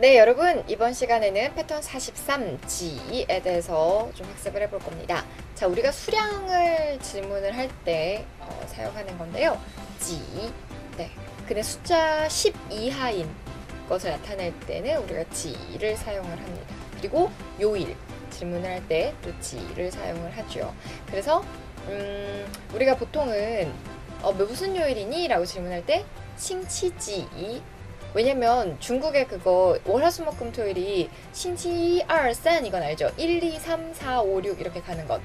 네, 여러분 이번 시간에는 패턴 43G에 대해서 좀 학습을 해볼 겁니다. 자, 우리가 수량을 질문을 할때 어, 사용하는 건데요. G, 네, 근데 숫자 10 이하인 것을 나타낼 때는 우리가 G를 사용을 합니다. 그리고 요일 질문을 할 때 또 G를 사용을 하죠. 그래서 음, 우리가 보통은 어, 무슨 요일이니? 라고 질문할 때 싱치지 왜냐면 중국의 그거 월화수목금 토일이 신치 2, 3 이건 알죠? 1, 2, 3, 4, 5, 6 이렇게 가는 것.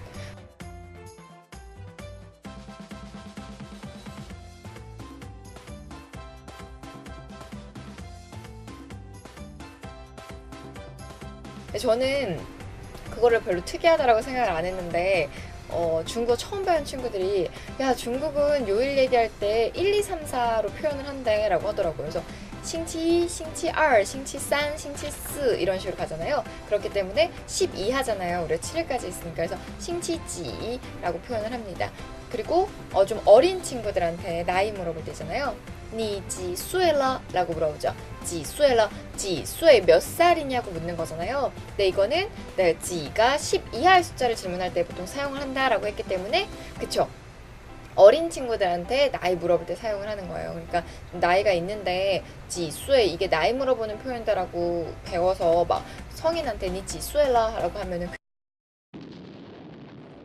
저는 그거를 별로 특이하다라고 생각을 안 했는데 어, 중국어 처음 배운 친구들이 야 중국은 요일 얘기할 때 1, 2, 3, 4로 표현을 한대 라고 하더라고요. 그래서 싱치, 싱치 2, 싱치 3, 싱치 4 이런 식으로 가잖아요. 그렇기 때문에 10 이하잖아요. 우리가 7일까지 있으니까 그래서 싱치지라고 표현을 합니다. 그리고 어, 좀 어린 친구들한테 나이 물어볼 때잖아요. 니几岁了? 라고 물어보죠. 几岁了? 几岁몇 살이냐고 묻는 거잖아요. 근데 이거는 네, 지가 10 이하의 숫자를 질문할 때 보통 사용을 한다라고 했기 때문에 그쵸? 어린 친구들한테 나이 물어볼 때 사용을 하는 거예요. 그러니까 나이가 있는데 지수에 이게 나이 물어보는 표현다라고 배워서 막 성인한테 니 지수에라라고 하면은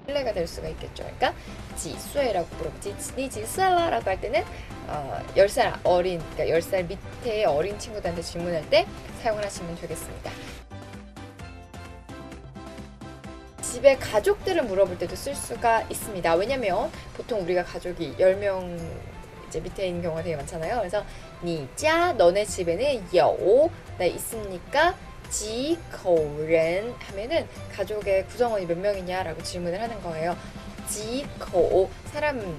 신뢰가 될 수가 있겠죠. 그러니까 지수에라고 물어보지 니 지수에라라고 할 때는 어, 10살 어린 그러니까 10살 밑에 어린 친구들한테 질문할 때 사용을 하시면 되겠습니다. 집에 가족들을 물어볼 때도 쓸 수가 있습니다. 왜냐면 보통 우리가 가족이 10명 이제 밑에 있는 경우가 되게 많잖아요. 그래서 니자 너네 집에는 여우 나 있습니까? 지코렌 하면은 가족의 구성원이 몇 명이냐라고 질문을 하는 거예요. 지코 사람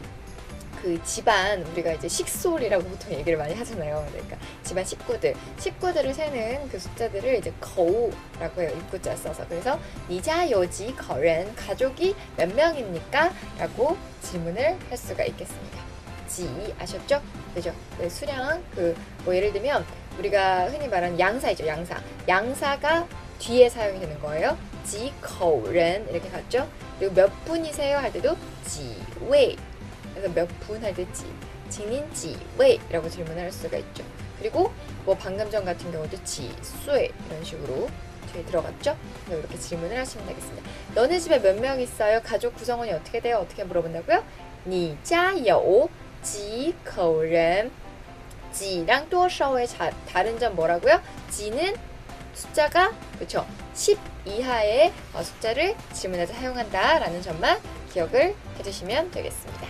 그 집안 우리가 이제 식솔이라고 보통 얘기를 많이 하잖아요. 그러니까 집안 식구들 식구들을 세는 그 숫자들을 이제 거우라고 해요. 입구자 써서 그래서 니자 요지 거ren 가족이 몇 명입니까? 라고 질문을 할 수가 있겠습니다. 지 아셨죠? 그죠? 그 수량 그 뭐 예를 들면 우리가 흔히 말하는 양사이죠. 양사 양사가 뒤에 사용이 되는 거예요. 지 거ren 이렇게 갔죠? 그리고 몇 분이세요? 할 때도 지 웨이 그래서 몇 분 할 때 지, 징인 지웨이라고 질문할 수가 있죠. 그리고 뭐 방금 전 같은 경우도 지수에 이런 식으로 뒤에 들어갔죠? 그래서 이렇게 질문을 하시면 되겠습니다. 너네 집에 몇 명 있어요? 가족 구성원이 어떻게 돼요? 어떻게 물어본다고요? 니자요 지口人 지랑 또셔의 다른 점 뭐라고요? 지는 숫자가 그렇죠? 10 이하의 어, 숫자를 질문에서 사용한다라는 점만 기억을 해주시면 되겠습니다.